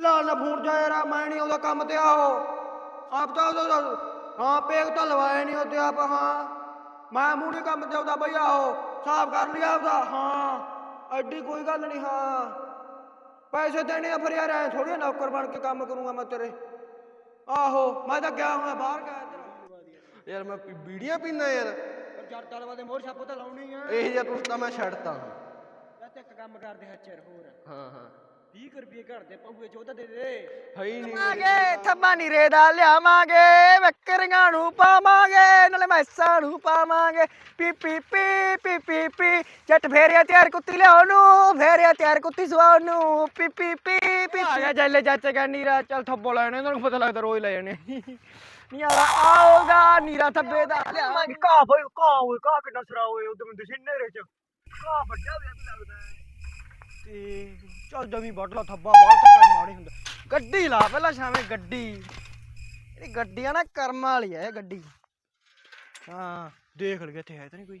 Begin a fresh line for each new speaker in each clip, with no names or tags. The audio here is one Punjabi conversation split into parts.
ਲਾਲ ਨਾ ਫੋਨ ਜਾ ਯਾਰ ਮੈਂ ਨਹੀਂ ਉਹਦਾ ਕੰਮ ਤੇ ਆਓ ਆਪ ਤਾਂ ਉਹਦਾ ਹਾਂ ਪੇਗ ਤਾਂ ਲਵਾਏ ਨਹੀਂ ਉਹਦੇ ਆਪ ਹਾਂ। ਮੈਂ ਮੂਹਰੇ ਕੰਮ ਤੇ ਉਹਦਾ ਬਈ ਆਓ ਸਾਫ਼ ਕਰ ਲਿਆ ਉਹਦਾ ਹਾਂ। ਐਡੀ ਕੋਈ ਗੱਲ ਨਹੀਂ ਹਾਂ। ਪੈਸੇ ਦੇਣੇ ਆ ਫਿਰ ਯਾਰ ਐ ਥੋੜੀ ਨੌਕਰ ਬਣ ਕੇ ਕੰਮ ਕਰੂੰਗਾ ਮੈਂ ਤੇਰੇ। ਆਹੋ ਮੈਂ ਤਾਂ ਗਿਆ ਹੋਇਆ ਬਾਹਰ ਗਿਆ ਇੱਧਰ।
ਯਾਰ ਮੈਂ ਬੀੜੀਆਂ ਪੀਣਾ ਯਾਰ।
ਪਰ ਜੜ ਤਲਵਾ ਦੇ ਮੋਰ ਛਾਪੋ ਤਾਂ ਲਾਉਣੀ ਆ।
ਇਹ ਜਿਹਾ ਕੁਛ ਤਾਂ ਮੈਂ ਛੱਡਤਾ। ਹਾਂ
ਮੈਂ ਤੇ ਇੱਕ ਕੰਮ ਕਰਦੇ ਹੱਚਰ ਹੋਰ।
ਹਾਂ ਹਾਂ।
20 ਰੁਪਏ ਘਰ ਦੇ ਜੋ ਤਾਂ ਦੇ ਦੇ।
ਹੈ ਹੀ ਨਹੀਂ
ਪਾਵਾਂਗੇ ਥੰਮਾ ਨੀਰੇ ਦਾ ਲਿਆਵਾਂਗੇ ਬੱਕਰੀਆਂ ਨੂੰ ਪਾਵਾਂਗੇ ਨਾਲੇ ਮੈਸਾਂ ਨੂੰ ਪਾਵਾਂਗੇ। ਪੀ ਪੀ ਪੀ ਪੀ ਪੀ ਪੀ ਜੱਟ ਫੇਰਿਆ ਤਿਆਰ ਕੁੱਤੀ ਲਿਆਉ ਨੂੰ ਫੇਰਿਆ ਤਿਆਰ ਕੁੱਤੀ ਸਵਾਉ ਨੂੰ। ਪੀ ਪੀ ਪੀ ਪੀ ਆ ਗਿਆ ਜੱਲੇ ਚਾਚੇ ਕਾ ਨੀਰਾ ਚੱਲ ਥੱਬੋ ਲੈਣੇ ਇਹਨਾਂ ਨੂੰ ਪਤਾ ਲੱਗਦਾ ਰੋਜ਼ ਲੈ ਜਾਣੇ ਨੀਰਾ ਆਉਗਾ ਨੀਰਾ ਥੱਬੇ ਦਾ ਲਿਆਵਾਂਗੇ। ਕਾ ਬਈ ਕਾ ਹੋਏ ਕਾ ਕਿੰਨਾ ਸਰਾ ਹੋਏ ਉਦੋਂ ਮੈਨੂੰ ਦਿਸੇ ਨੇਰੇ ਚ। ਕਾ ਵੱਡਾ ਵੀ ਲੱਗਦਾ। ਤੇ ਚੱਲ ਜਮੀ ਵੱਢ ਥੱਬਾ, ਬਾਹਰ ਤੱਕ ਮਾੜੀ ਹੁੰਦਾ। ਗੱਡੀ ਲਾ ਪਹਿਲਾਂ ਛਾਵੇਂ ਗੱਡੀ। ਇਹ ਗੱਡੀ ਆ ਨਾ, ਕਰਮ ਵਾਲੀ ਆ ਇਹ ਗੱਡੀ। ਹਾਂ, ਦੇਖ ਲਗੇ ਇੱਥੇ ਹੈ ਤਾਂ ਨਹੀਂ ਕੋਈ।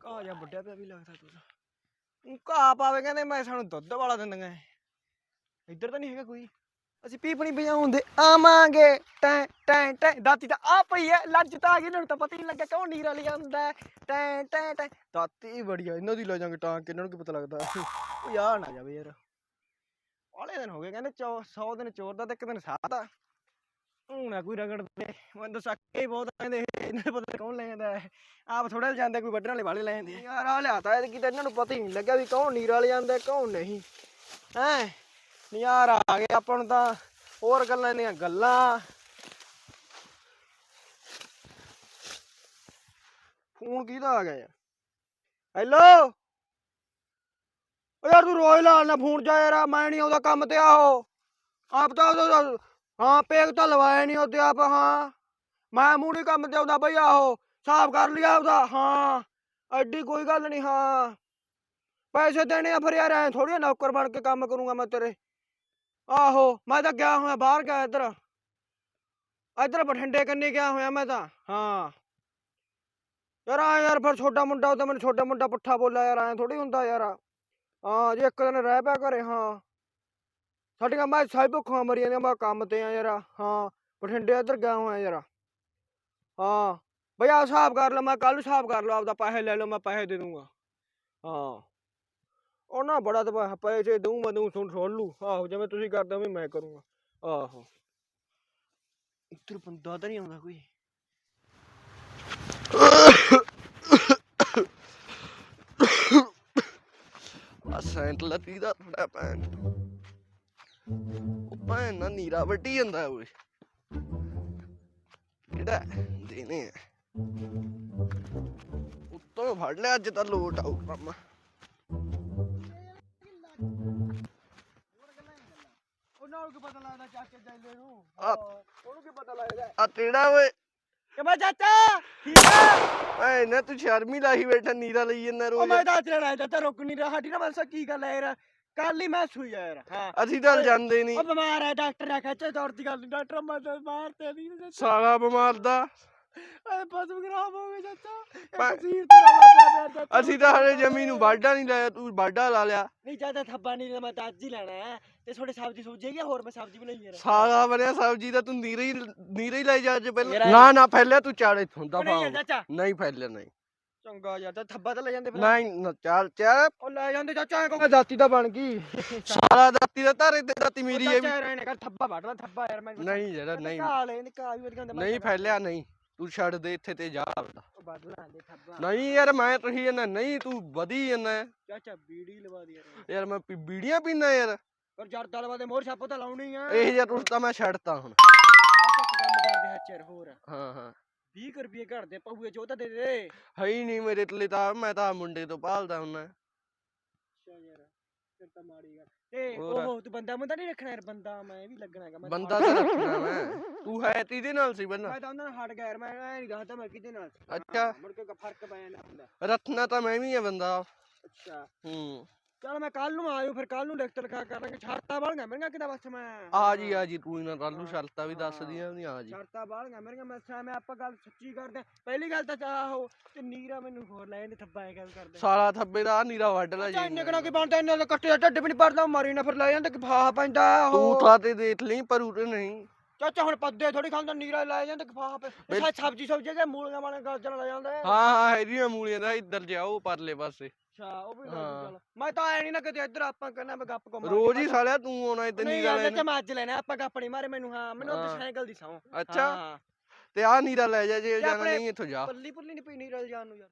ਕਾ ਜਾ ਵੱਡਿਆ ਪਿਆ ਵੀ ਲੱਗਦਾ ਤੂੰ ਕਾ ਪਾਵੇ, ਕਹਿੰਦੇ ਮੈਂ ਸਾਨੂੰ ਦੁੱਧ ਵਾਲਾ ਦਿੰਦੀਆਂ। ਇੱਧਰ ਤਾਂ ਨਹੀਂ ਹੈਗਾ ਕੋਈ। ਅਸੀਂ ਪੀਪਣੀ ਵਜਾਉਂਦੇ ਆਵਾਂਗੇ। ਟੈ ਟੈ, ਟੈਂ। ਦਾਤੀ ਤਾਂ ਆ ਪਈ ਐ ਲੱਜ ਤਾਂ ਆ ਗਈ ਇਹਨਾਂ ਨੂੰ ਤਾਂ ਪਤਾ ਹੀ ਨਹੀਂ ਲੱਗਾ ਕੌਣ ਨੀਰਾ ਲਈ ਆਉਂਦਾ ਹੈ। ਟੈਂ ਟੈਂ ਦਾਤੀ ਬੜੀ ਆ, ਇਹਨਾਂ ਦੀ ਲੈ ਜਾਾਂਗੇ ਟਾਂਗ ਕੇ, ਇਹਨਾਂ ਨੂੰ ਕੀ ਪਤਾ ਲੱਗਦਾ। ਉਹ ਯਾਰ ਨਾ ਜਾਵੇ ਯਾਰ। ਵਾਲੇ ਦਿਨ ਹੋ ਗਏ, ਕਹਿੰਦੇ 100 ਦਿਨ ਚੋਰ ਦਾ ਤੇ ਇੱਕ ਦਿਨ ਸਾਹ ਦਾ ਹੁਣ ਕੋਈ ਰਗੜ ਦੇ। ਮੈਨੂੰ ਤਾਂ ਸੱਕੇ ਬਹੁਤ ਕਹਿੰਦੇ ਇਹਨਾਂ ਨੂੰ ਪਤਾ ਕੌਣ ਲੈ ਜਾਂਦਾ ਆਪ ਥੋੜਾ ਜਾਂਦੇ, ਕੋਈ ਵੱਢਣ ਵਾਲੇ ਵਾਲੇ ਲੈ ਜਾਂਦੇ। ਯਾਰ ਆ ਲਿਆਤਾ ਇਹ ਕਿਤੇ ਇਹਨਾਂ ਨੂੰ ਪਤਾ ਹੀ ਨਹੀਂ ਲੱਗਿਆ ਵੀ ਕੌਣ ਨੀਰਾ ਲੈ ਜਾਂਦਾ ਕੌਣ ਨਹੀਂ। ਹੈ? ਯਾਰ ਆ ਗਏ ਆਪਾਂ ਨੂੰ ਤਾਂ। ਹੋਰ ਗੱਲਾਂ ਦੀਆਂ ਗੱਲਾਂ। ਫੋਨ ਕਿਹਦਾ ਆ ਗਿਆ ਯਾਰ? ਹੈਲੋ ਓ ਯਾਰ ਤੂੰ ਰੋਜ਼ ਲਾਲ ਨਾ ਫੋਨ ਜਾ ਯਾਰ, ਮੈਂ ਨਹੀਂ ਆਉਂਦਾ ਕੰਮ ਤੇ, ਆਹੋ। ਆਪ ਤਾਂ ਹਾਂ, ਪੇਗ ਤਾਂ ਲਵਾਇਆ ਨਹੀਂ ਉਹਦੇ ਆਪ, ਹਾਂ। ਮੈਂ ਮੂੰਹ ਮੂਹਰੇ ਕੰਮ ਤੇ ਆਉਂਦਾ ਬਈ, ਆਹੋ। ਸਾਫ਼ ਕਰ ਲਿਆ ਉਹਦਾ ਹਾਂ। ਐਡੀ ਕੋਈ ਗੱਲ ਨਹੀਂ ਹਾਂ। ਪੈਸੇ ਦੇਣੇ ਆ ਫਿਰ ਯਾਰ, ਐ ਥੋੜੀ ਨੌਕਰ ਬਣ ਕੇ ਕੰਮ ਕਰੂੰਗਾ ਮੈਂ ਤੇਰੇ। ਆਹੋ, ਮੈਂ ਤਾਂ ਗਿਆ ਹੋਇਆ ਬਾਹਰ ਗਿਆ ਇੱਧਰ। ਇੱਧਰ ਬਠਿੰਡੇ ਕੰਨੀ ਗਿਆ ਹੋਇਆ ਮੈਂ ਤਾਂ, ਹਾਂ। ਯਾਰ ਆ ਯਾਰ ਫਿਰ ਛੋਟਾ ਮੁੰਡਾ ਉਹ ਮੈਨੂੰ ਛੋਟਾ ਮੁੰਡਾ ਪੁੱਠਾ ਬੋਲਿਆ ਯਾਰ, ਐ ਥੋੜੀ ਹੁੰਦਾ ਯਾਰ। ਹਾਂ, ਜੇ ਇੱਕ ਦਿਨ ਰਹਿ ਪਿਆ ਘਰੇ, ਹਾਂ। ਸਾਡੀਆਂ ਮੈਂ ਸਾਈ ਭੁੱਖਾਂ ਮਰੀਆਂ ਨੇ ਮੈਂ ਕੰਮ ਤੇ ਆ ਯਾਰ, ਹਾਂ। ਬਠਿੰਡੇ ਇੱਧਰ ਗਿਆ ਹੋਇਆ ਯਾਰ। ਹਾਂ। ਬਈ ਆ ਹਿਸਾਬ ਕਰ ਲਓ ਮੈਂ ਕੱਲ ਹਿਸਾਬ ਕਰ ਲਓ ਆਪਦਾ ਪੈਸੇ ਲੈ ਲਓ ਮੈਂ ਪੈਸੇ ਦੇ ਦੂੰਗਾ। ਹਾਂ। ਉਹ ਨਾ ਬੜਾ ਤਾਂ ਪੈਸੇ ਦਊਂ ਮੈਂ, ਦਊਂ ਸੁਣ ਸੁਣ ਲੂ ਆਹੋ, ਜਿਵੇਂ ਤੁਸੀਂ ਕਰਦੇ ਹੋ ਵੀ ਮੈਂ ਕਰੂੰਗਾ। ਆਹੋ। ਇੱਧਰ ਬੰਦਾ ਤਾਂ ਨਹੀਂ ਆਉਂਦਾ ਕੋਈ।
ਆ ਸੈਂਟ ਲੱਤੀ ਦਾ ਥੋੜਾ ਪੈਣ ਉਹ ਭੈਣ ਨਾ ਨੀਰਾ ਵੱਢੀ ਜਾਂਦਾ ਓਏ। ਕਿਹੜਾ ਦੇਨੇ ਆ? ਉੱਤੋਂ ਫੜ ਲਿਆ, ਅੱਜ ਤਾਂ ਲੋਟ ਆਊ ਕੰਮ।
ਉਹਨਾਂ ਨੂੰ ਕੀ ਪਤਾ ਲੱਗਦਾ ਚਾਚੇ ਜੈਲੇ ਨੂੰ?
ਆ।
ਉਹਨੂੰ ਕੀ ਪਤਾ ਲੱਗਦਾ?
ਆ ਤੇੜਾ ਓਏ।
ਕਿ ਮੈਂ ਚਾਚਾ? ਠੀਕ ਆ?
ਭੈਣ ਨਾ ਤੂੰ ਸ਼ਰਮੀ ਲਾਹੀ ਬੈਠਾ ਨੀਰਾ ਲਈ ਜਾਂਦਾ
ਉਹ
ਰੋਜ਼
ਮੈਂ ਤਾਂ ਚੜਾ ਚਾਚਾ ਰੁਕ ਨਹੀਂ ਰਿਹਾ ਸਾਡੀ ਨਾ ਮਨਸਾ ਕੀ ਗੱਲ ਹੈ ਯਾਰ। ਕੱਲ ਹੀ ਮੈਂ ਸੂਈ ਆ ਯਾਰ ਹਾਂ।
ਅਸੀਂ ਤਾਂ ਜਾਂਦੇ ਨਹੀਂ।
ਉਹ ਬਿਮਾਰ ਹੈ ਡਾਕਟਰ ਨੇ ਖੱਚੇ ਦੌੜ ਦੀ ਗੱਲ ਨੀ, ਡਾਕਟਰ ਮੈਂ ਤਾਂ ਬਾਹਰ ਤੇ ਨਹੀਂ।
ਸਾਲਾ ਬਿਮਾਰ ਦਾ।
ਅਰੇ ਪਸ਼ੂ ਖਰਾਬ ਹੋ ਗਏ ਚਾਚਾ।
ਪਰ-
ਇੱਕ ਸੀਰ ਤੇ ਰਵਾ ਪਿਆ ਪਿਆ ਚਾਚਾ।
ਅਸੀਂ ਤਾਂ ਹਲੇ ਜਮੀ ਨੂੰ ਬਾਡਾ ਨਹੀਂ ਲਾਇਆ ਤੂੰ ਬਾਡਾ ਲਾ ਲਿਆ।
ਨਹੀਂ ਚਾਚਾ ਥੱਬਾ ਨਹੀਂ ਮੈਂ ਤਾਂ ਅੱਜ ਹੀ ਲੈਣਾ ਹੈ। ਤੇ ਥੋੜੀ ਸਬਜ਼ੀ ਸੂਝੇਗੀ ਹੋਰ ਮੈਂ ਸਬਜ਼ੀ ਬਣਾਈ ਯਾਰ
ਸਾਲਾ ਬਣਿਆ ਸਬਜੀ ਦਾ ਤੂੰ ਨੀਰੇ ਹੀ ਨੀਰੇ ਹੀ ਲੈ ਜਾ ਅੱਜ ਪਹਿਲਾਂ। ਨਾ ਨਾ ਫੈਲਿਆ ਤੂੰ ਚਾੜੇ
ਨਹੀਂ ਯਾਰ
ਪਾਉ
ਚਾਚਾ।
ਨਹੀਂ ਫੈਲਿਆ ਨਹੀਂ।
ਚੰਗਾ ਯਾਰ ਤਾਂ ਥੱਬਾ ਤਾਂ ਲੈ ਜਾਂਦੇ ਫਿਰ।
ਨਹੀਂ ਨਾ ਚੱਲ ਚੱਲ
ਉਹ ਲੈ ਜਾਂਦੇ ਚਾਚਾ ਐ ਕੋ ਦਾਤੀ ਤਾਂ ਬਣ ਗਈ।
ਸਾਲਾ ਦਾਤੀ ਦਾ ਧਾਰੇ ਤੇ ਦਾਤੀ ਮੇਰੀ ਹੈ ਵੀ।
ਚਾਚਾ ਰਹਿਣੇ ਕਰ ਥੱਬਾ ਵੱਢ ਲੈ ਥੱਬਾ ਯਾਰ ਮੈਂ
ਨਹੀਂ ਜਿਹੜਾ ਨਹੀਂ।
ਕਾਲੇ ਨਿਕਾ ਵੀ ਵਧੀਆ ਹੁੰਦਾ ਮੈਂ
ਨਹੀਂ
ਥੱਬਾ-
ਫੈਲਿਆ ਨਹੀਂ। ਤੂੰ ਛੱਡ ਦੇ ਇੱਥੇ ਤੇ ਜਾ ਆਪਦਾ।
ਲਾਂਦੇ ਥੱਬਾ
ਨਹੀਂ ਯਾਰ ਮੈਂ ਤੁਸੀਂ ਇਹਨਾਂ ਨਹੀਂ ਤੂੰ ਵਧੀ ਜਾਂਦਾ।
ਚਾਚਾ ਬੀੜੀ ਲਵਾ ਦੀ ਯਾਰ।
ਯਾਰ ਮੈਂ ਪੀ- ਬੀੜੀਆਂ ਪੀਣਾ ਯਾਰ।
ਪਰ ਜੜ ਤਲਵਾ ਦੇ ਮੋਰ ਛਾਪੋ ਤਾਂ ਲਾਉਣੀ ਆ।
ਇਹ ਜਿਹਾ ਕੁਛ ਤਾਂ ਮੈਂ ਛੱਡਤਾ ਹੁਣ।
ਚਾਚਾ ਇੱਕ ਕੰਮ ਕਰਦੇ ਹੱਚਰ ਹੋਰ।
ਹਾਂ ਹਾਂ।
20 ਰੁਪਏ ਘਰ ਦੇ ਪਊਏ ਜੋ ਤਾਂ ਦੇ ਦੇ।
ਹੈ ਹੀ ਨਹੀਂ ਮੇਰੇ ਤਲੇ ਤਾਂ ਮੈਂ ਤਾਂ ਮੁੰਡੇ ਤੋਂ ਪਾਲਦਾ ਹੁੰਨਾ
ਅੱਛਾ ਯਾਰ ਫਿਰ ਤਾਂ ਮਾੜੀ ਗੱਲ। ਤੇ
ਹੋਰ।
ਉਹ ਤੂੰ ਬੰਦਾ ਬੰਦਾ ਨਹੀਂ ਰੱਖਣਾ ਯਾਰ ਬੰਦਾ ਮੈਂ ਵੀ ਲੱਗਣਾ ਹੈਗਾ ਮੈਂ ਤਾਂ
ਬੰਦਾ ਤਾਂ ਰੱਖਣਾ ਮੈਂ। ਤੂੰ ਹੈ ਤੀਦੇ ਨਾਲ ਸੀ ਬੰਨਾ?
ਮੈਂ ਤਾਂ ਉਹਨਾਂ ਨਾਲ ਹਟ ਗਿਆ ਯਾਰ ਮੈਂ ਐ ਨਹੀਂ ਦੱਸਦਾ ਮੈਂ ਕਿਹਦੇ ਨਾਲ ਸੀ।
ਅੱਛਾ।
ਮੁੜ ਕੇ ਫ਼ਰਕ ਪੈ ਜਾਂਦਾ ਹੁੰਦਾ।
ਤਾਂ ਮੈਂ ਵੀ ਆ ਬੰਦਾ।
ਅੱਛਾ।
ਹੂੰ।
ਚਲ ਮੈਂ ਕੱਲ ਨੂੰ ਆਇਓ ਫਿਰ ਕੱਲ ਨੂੰ ਲਿਖਤ ਲਿਖਾ ਕਰਾਂਗੇ। ਛੜਤਾ ਬਾਲੀਆਂ ਮੇਰੀਆਂ ਕਿਦਾ ਬਸ ਮੈਂ?
ਆ ਜੀ ਆ ਜੀ ਤੂੰ ਨਾ ਕੱਲ ਨੂੰ ਸ਼ਰਤਾਂ ਵੀ ਦੱਸ ਦੀਆਂ ਨਹੀਂ ਆ ਜੀ।
ਛੜਤਾ ਬਾਲੀਆਂ ਮੇਰੀਆਂ ਮੈਂ ਸਾ ਮੈਂ ਆਪਾਂ ਗੱਲ ਸੱਚੀ ਕਰਦੇ ਆਂ। ਪਹਿਲੀ ਗੱਲ ਤਾਂ ਚਾਹੋ ਤੇ ਨੀਰਾ ਮੈਨੂੰ ਹੋਰ ਲੈ ਜਾਂਦੇ ਥੱਬਾ ਐ ਗੱਲ ਕਰਦੇ।
ਸਾਲਾ ਥੱਬੇ ਦਾ ਆਹ ਨੀਰਾ ਵੱਢ ਲੈ ਜੀ
ਇੰਨੇ ਕਿਹੜਾ ਕੀ ਬਣਦਾ ਇੰਨੇ ਦਾ ਕੱਟੇ ਦਾ ਢੱਡ ਵੀ ਨਹੀਂ ਭਰਦਾ ਮਾਰੀ ਨਾ ਫਿਰ ਲੈ ਜਾਂਦੇ ਕਿ ਫਾਹ ਪੈਂਦਾ
ਤੂੰ
ਉਹ
ਥਾਂ ਤੇ ਦੇਖ ਲਈ ਪਰ ਉਰੇ ਨਹੀਂ।
ਚਾਚਾ ਹੁਣ ਪੱਦੇ ਥੋੜੀ ਖਾਂਦਾ ਨੀਰਾ ਲੈ ਜਾਂਦੇ
ਬਈ-
ਸਾ ਸਬਜੀ ਸਬਜੀ ਦੇ ਮੂਲੀਆਂ ਵਾਲੇ ਗਾਜਰਾਂ ਲੈ ਜਾਂਦੇ
ਹਾਂ ਹਾਂ ਹੈਰੀਆਂ ਮੂਲੀਆਂ ਦਾ ਇੱਧਰ ਜਾਓ ਪਰਲੇ ਪਾਸੇ।
ਅੱਛਾ ਉਹ ਵੀ ਲੈ
ਹਾਂ।
ਚੱਲ। ਮੈਂ ਤਾਂ ਐ ਨਹੀਂ ਨਾ ਕਿਤੇ ਇੱਧਰ ਆਪਾਂ ਕਹਿੰਦਾ ਮੈਂ ਗੱਪ ਕੋ
ਰੋਜ਼ ਹੀ ਸਾਲਿਆ ਤੂੰ ਆਉਣਾ
ਨਹੀਂ
ਨੀਰਾ ਲੈਣ।
ਤੇ ਮੈਂ ਅੱਜ ਲੈਣਾ ਆਪਾਂ ਗੱਪ ਨਹੀਂ ਮਾਰੇ ਮੈਨੂੰ ਹਾਂ ਮੈਨੂੰ ਉੱਥੇ
ਹਾਂ।
ਸਾਈਕਲ ਦੀ ਸੌਂ।
ਅੱਛਾ। ਤੇ ਆ ਨੀਰਾ ਲੈ ਜਾ ਜੇ ਜਾਣਾ ਨਹੀਂ ਇੱਥੋਂ ਜਾ।
ਪੱਲੀ ਪੁੱਲੀ ਨਹੀਂ ਪਈ ਨੀਰਾ ਜਾਣ ਨੂੰ ਯਾਰ।